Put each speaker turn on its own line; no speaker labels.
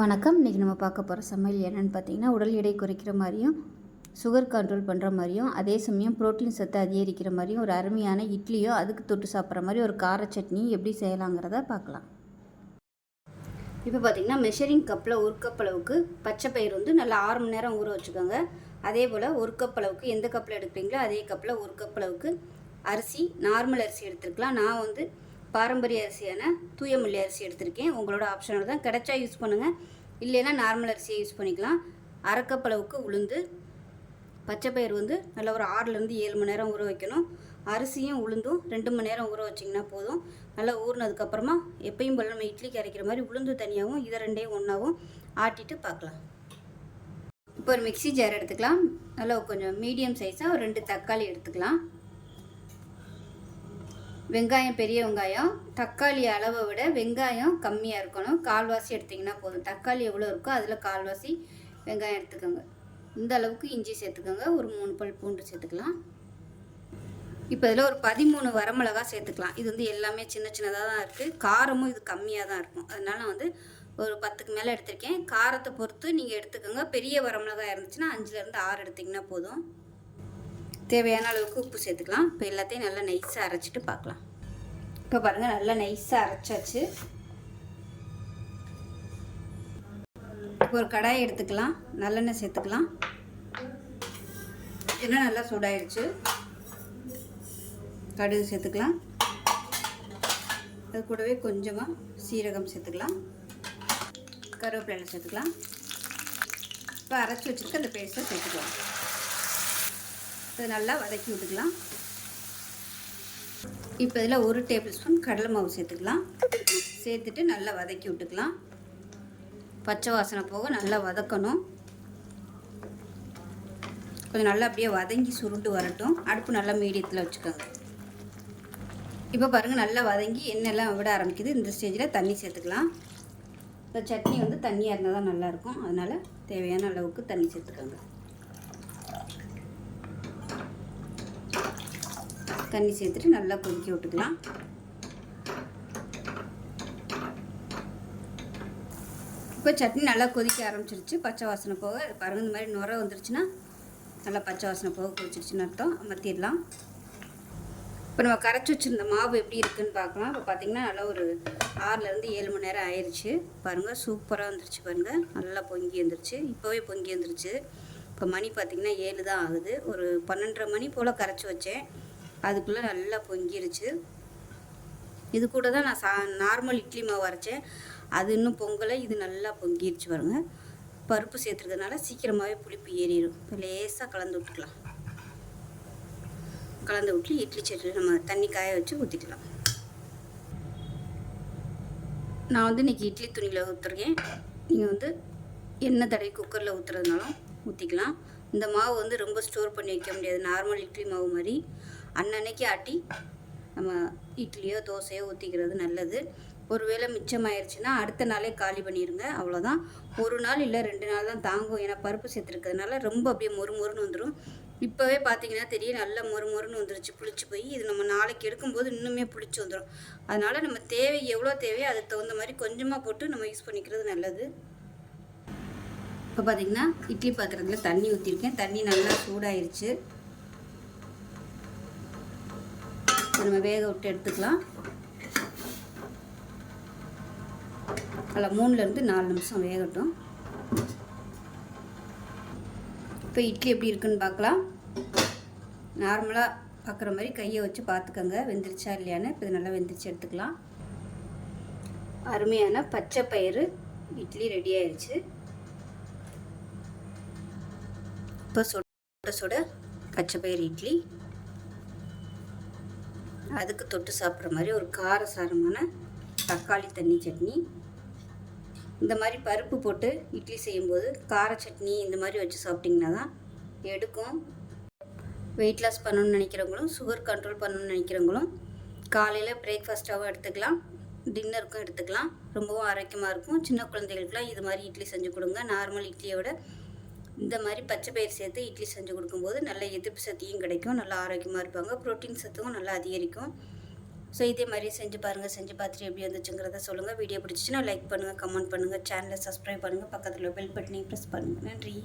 வணக்கம். இன்றைக்கி நம்ம பார்க்க போகிற சமையல் என்னென்னு பார்த்தீங்கன்னா உடல் எடை குறைக்கிற மாதிரியும் சுகர் கண்ட்ரோல் பண்ணுற மாதிரியும் அதே சமயம் புரோட்டீன் சத்து அதிகரிக்கிற மாதிரியும் ஒரு அருமையான இட்லியோ அதுக்கு தொட்டு சாப்பிட்ற மாதிரி ஒரு கார சட்னி எப்படி செய்யலாங்கிறத பார்க்கலாம். இப்போ பார்த்திங்கன்னா மெஷரிங் கப்பில் ஒரு கப் அளவுக்கு பச்சை பயிர் வந்து நல்லா ஆறு மணி நேரம் ஊற வச்சுக்கோங்க. அதே போல் ஒரு கப் அளவுக்கு எந்த கப்பில் எடுக்கிறீங்களோ அதே கப்பில் ஒரு கப் அளவுக்கு அரிசி நார்மல் அரிசி எடுத்துருக்கலாம். நான் வந்து பாரம்பரிய அரிசியான தூயமல்லி அரிசி எடுத்திருக்கேன். உங்களோட ஆப்ஷனோட தான் கிடைச்சா யூஸ் பண்ணுங்கள் இல்லைன்னா நார்மல் அரிசியை யூஸ் பண்ணிக்கலாம். அரை அளவுக்கு உளுந்து பச்சை பயிர் வந்து நல்லா ஒரு ஆறுலேருந்து ஏழு மணி நேரம் ஊற வைக்கணும். அரிசியும் உளுந்தும் ரெண்டு மணி நேரம் ஊற வச்சிங்கன்னா போதும். நல்லா ஊறினதுக்கப்புறமா எப்பயும் போல் நம்ம இட்லிக்கு அரைக்கிற மாதிரி உளுந்து தனியாகவும் இதை ரெண்டையும் ஒன்றாவும் ஆட்டிட்டு பார்க்கலாம். இப்போ ஒரு மிக்ஸி ஜார் எடுத்துக்கலாம். நல்லா கொஞ்சம் மீடியம் சைஸாக ஒரு ரெண்டு தக்காளி எடுத்துக்கலாம். வெங்காயம் பெரிய வெங்காயம் தக்காளி அளவை விட வெங்காயம் கம்மியாக இருக்கணும். கால்வாசி எடுத்திங்கன்னா போதும். தக்காளி எவ்வளோ இருக்கோ அதில் கால்வாசி வெங்காயம் எடுத்துக்கோங்க. இந்த அளவுக்கு இஞ்சி சேர்த்துக்கோங்க. ஒரு மூணு பல் பூண்டு சேர்த்துக்கலாம். இப்போ இதில் ஒரு பதிமூணு வரமிளகா சேர்த்துக்கலாம். இது வந்து எல்லாமே சின்ன சின்னதாக தான் இருக்குது காரமும் இது கம்மியாக தான் இருக்கும். அதனால நான் வந்து ஒரு பத்துக்கு மேலே எடுத்திருக்கேன். காரத்தை பொறுத்து நீங்கள் எடுத்துக்கோங்க. பெரிய வரமிளகா இருந்துச்சுன்னா அஞ்சுலேருந்து ஆறு எடுத்திங்கன்னா போதும். தேவையான அளவுக்கு உப்பு சேர்த்துக்கலாம். இப்போ எல்லாத்தையும் நல்லா நைஸாக அரைச்சிட்டு பார்க்கலாம். இப்போ பாருங்கள் நல்லா நைஸாக அரைச்சாச்சு. இப்போ ஒரு கடாயை எடுத்துக்கலாம். நல்லெண்ணெய் சேர்த்துக்கலாம். எண்ணெய் நல்லா சூடாயிடுச்சு கடுகு சேர்த்துக்கலாம். அது கூடவே கொஞ்சமாக சீரகம் சேர்த்துக்கலாம். கருவேப்பிலை சேர்த்துக்கலாம். இப்போ அரைச்சி வச்சுருக்க அந்த பேஸ்ட்டை சேர்த்துக்கலாம். இதை நல்லா வதக்கி விட்டுக்கலாம். இப்போ இதில் ஒரு டேபிள் ஸ்பூன் கடலை மாவு சேர்த்துக்கலாம். சேர்த்துட்டு நல்லா வதக்கி விட்டுக்கலாம். பச்சை வாசனை போக நல்லா வதக்கணும். கொஞ்சம் நல்லா அப்படியே வதங்கி சுருண்டு வரட்டும். அடுப்பு நல்லா மீடியத்தில் வச்சுக்கோங்க. இப்போ பாருங்கள் நல்லா வதங்கி எண்ணெய்லாம் விட ஆரம்பிக்குது. இந்த ஸ்டேஜில் தண்ணி சேர்த்துக்கலாம். இந்த சட்னி வந்து தண்ணியாக இருந்தால் தான் நல்லாயிருக்கும். அதனால் தேவையான அளவுக்கு தண்ணி சேர்த்துக்கோங்க. தண்ணி சேர்த்துட்டு நல்லா கொதிக்க விட்டுக்கலாம். இப்போ சட்னி நல்லா கொதிக்க ஆரம்பிச்சிருச்சு. பச்சை வாசனை போக பாருங்கள் இந்த மாதிரி நுர வந்துருச்சுன்னா நல்லா பச்சை வாசனை போக கொதிச்சிருச்சுன்னு அர்த்தம். அமர்த்திடலாம். இப்போ நம்ம கரைச்சி வச்சுருந்த மாவு எப்படி இருக்குன்னு பார்க்கலாம். இப்போ பார்த்திங்கன்னா நல்லா ஒரு ஆறுலேருந்து ஏழு மணி நேரம் ஆயிடுச்சு பாருங்கள் சூப்பராக வந்துருச்சு பாருங்கள் நல்லா பொங்கி வந்துருச்சு. இப்போவே பொங்கி வந்துருச்சு. இப்போ மணி பார்த்திங்கன்னா ஏழு தான் ஆகுது. ஒரு பன்னெண்டரை மணி போல் கரைச்சி வச்சேன். அதுக்குள்ளே நல்லா பொங்கிருச்சு. இது கூட தான் நான் சா நார்மல் இட்லி மாவு அரைச்சேன். அது இன்னும் பொங்கலை இது நல்லா பொங்கிருச்சு பாருங்க. பருப்பு சேர்த்துறதுனால சீக்கிரமாகவே புளிப்பு ஏறிடும் இப்போ லேசாக கலந்து விட்டுக்கலாம். கலந்து விட்டு இட்லி சட்னி நம்ம தண்ணி காய வச்சு ஊற்றிக்கலாம் நான் வந்து இன்றைக்கி இட்லி துணியில் ஊற்றுருக்கேன் நீங்கள் வந்து எண்ணெய் தடவை குக்கரில் ஊற்றுறதுனாலும் ஊற்றிக்கலாம் இந்த மாவு வந்து ரொம்ப ஸ்டோர் பண்ணி வைக்க முடியாது. நார்மல் இட்லி மாவு மாதிரி. அன்னன்னைக்கு ஆட்டி நம்ம இட்லியோ தோசையோ ஊற்றிக்கிறது நல்லது. ஒருவேளை மிச்சமாயிருச்சுன்னா அடுத்த நாளே காலி பண்ணிடுங்க அவ்வளோதான் ஒரு நாள் இல்லை ரெண்டு நாள் தான் தாங்கும். ஏன்னா பருப்பு சேர்த்துருக்கிறதுனால ரொம்ப அப்படியே மொறு மொறுன்னு வந்துடும் இப்போவே பார்த்தீங்கன்னா தெரியும் நல்லா மொறு மொறுன்னு வந்துருச்சு. புளிச்சு போய் இது நம்ம நாளைக்கு எடுக்கும்போது இன்னுமே புளிச்சு வந்துடும் அதனால் நம்ம தேவை எவ்வளோ தேவையோ அதுக்கு தகுந்த மாதிரி கொஞ்சமாக போட்டு நம்ம யூஸ் பண்ணிக்கிறது நல்லது. இப்போ பார்த்தீங்கன்னா இட்லி பாத்திரத்தில் தண்ணி ஊற்றிருக்கேன் தண்ணி நல்லா சூடாயிருச்சு. நம்ம வேக விட்டு எடுத்துக்கலாம். அதில் மூணுலேருந்து நாலு நிமிஷம் வேகட்டும். இப்போ இட்லி எப்படி இருக்குன்னு பார்க்கலாம். நார்மலாக பார்க்குற மாதிரி கையை வச்சு பார்த்துக்கோங்க. வெந்துருச்சா இல்லையான்னு. இப்போ நல்லா வெந்துருச்சு எடுத்துக்கலாம். அருமையான பச்சை பயிறு இட்லி ரெடி ஆயிடுச்சு இப்போ சுட சுட பச்சை பயிறு இட்லி. அதுக்கு தொட்டு சாப்பிட்ற மாதிரி ஒரு காரசாரமான தக்காளி தண்ணி சட்னி. இந்த மாதிரி பருப்பு போட்டு இட்லி செய்யும்போது கார சட்னி இந்த மாதிரி வச்சு சாப்பிட்டிங்கன்னா தான் எடுக்கும். வெயிட் லாஸ் பண்ணணும்னு நினைக்கிறவங்களும் சுகர் கண்ட்ரோல் பண்ணணும்னு நினைக்கிறவங்களும் காலையில் பிரேக்ஃபாஸ்ட்டாகவும் எடுத்துக்கலாம். டின்னருக்கும் எடுத்துக்கலாம். ரொம்பவும் ஆரோக்கியமாக இருக்கும். சின்ன குழந்தைகளுக்குலாம் இது மாதிரி இட்லி செஞ்சு கொடுங்க. நார்மல் இட்லியை விட இந்த மாதிரி பச்சை பயிர் சேர்த்து இட்லி செஞ்சு கொடுக்கும்போது நல்ல எதிர்ப்பு சக்தியும் கிடைக்கும் நல்லா ஆரோக்கியமாக இருப்பாங்க. ப்ரோட்டீன் சத்தும் நல்லா அதிகரிக்கும். ஸோ இதே மாதிரி செஞ்சு பாருங்கள் செஞ்சு பார்த்துட்டு எப்படி வந்துச்சுங்கிறத சொல்லுங்கள் வீடியோ பிடிச்சிச்சுன்னா லைக் பண்ணுங்கள் கமெண்ட் பண்ணுங்கள் சேனலை சப்ஸ்கிரைப் பண்ணுங்கள் பக்கத்தில் பெல் பட்டனையும் ப்ரெஸ் பண்ணுங்கள் நன்றி.